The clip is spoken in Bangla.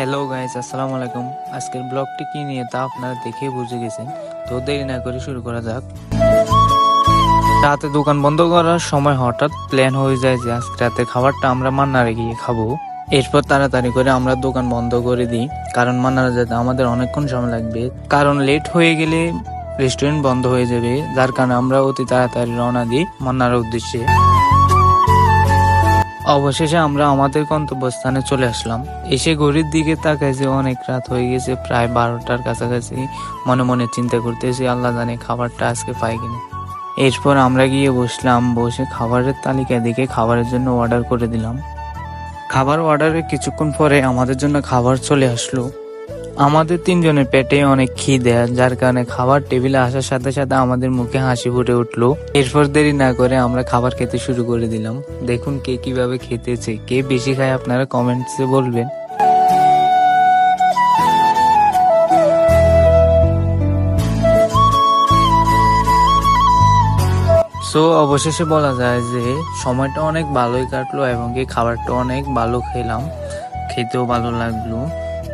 হ্যালো গাইস আসসালামু আলাইকুম। আজকের ব্লগটি কি নিয়ে তা আপনারা দেখে বুঝে গেছেন। তো দেরি না করে শুরু করা যাক। রাতে দোকান বন্ধ করার সময় হঠাৎ প্ল্যান হয়ে যায় যে আজকে রাতে খাবারটা আমরা মান্নারে গিয়ে খাব। এরপর তাড়াতাড়ি করে আমরা দোকান বন্ধ করে দিই। কারণ মান্নারা যেতে আমাদের অনেকক্ষণ সময় লাগবে। কারণ লেট হয়ে গেলে রেস্টুরেন্ট বন্ধ হয়ে যাবে। যার কারণে আমরা অতি তাড়াতাড়ি রওনা দিই মান্নার উদ্দেশ্যে। অবশেষে আমরা আমাদের গন্তব্যস্থানে চলে আসলাম। এসে ঘড়ির দিকে তাকাইছে অনেক রাত হয়ে গেছে, প্রায় বারোটার কাছাকাছি। মনে মনে চিন্তা করতেছি, আল্লাহ জানে খাবারটা আজকে পাই কিনা। এরপর আমরা গিয়ে বসলাম, বসে খাবারের তালিকা দেখে খাবারের জন্য অর্ডার করে দিলাম। খাবার অর্ডারের কিছুক্ষণ পরে আমাদের জন্য খাবার চলে আসলো। আমাদের তিনজনের পেটে অনেক খিদে, যার কারণে খাবার টেবিলে আসার সাথে সাথে আমাদের মুখে হাসি ফুটে উঠল। এরপর দেরি না করে আমরা খাবার খেতে শুরু করে দিলাম। দেখুন কে কীভাবে খেতেছে, কে বেশি খায় আপনারা কমেন্টসে বলবেন। সো, অবশেষে বলা যায় যে, সময়টা অনেক ভালোই কাটলো এবং খাবারটা অনেক ভালো খেলাম। খেতেও ভালো লাগল।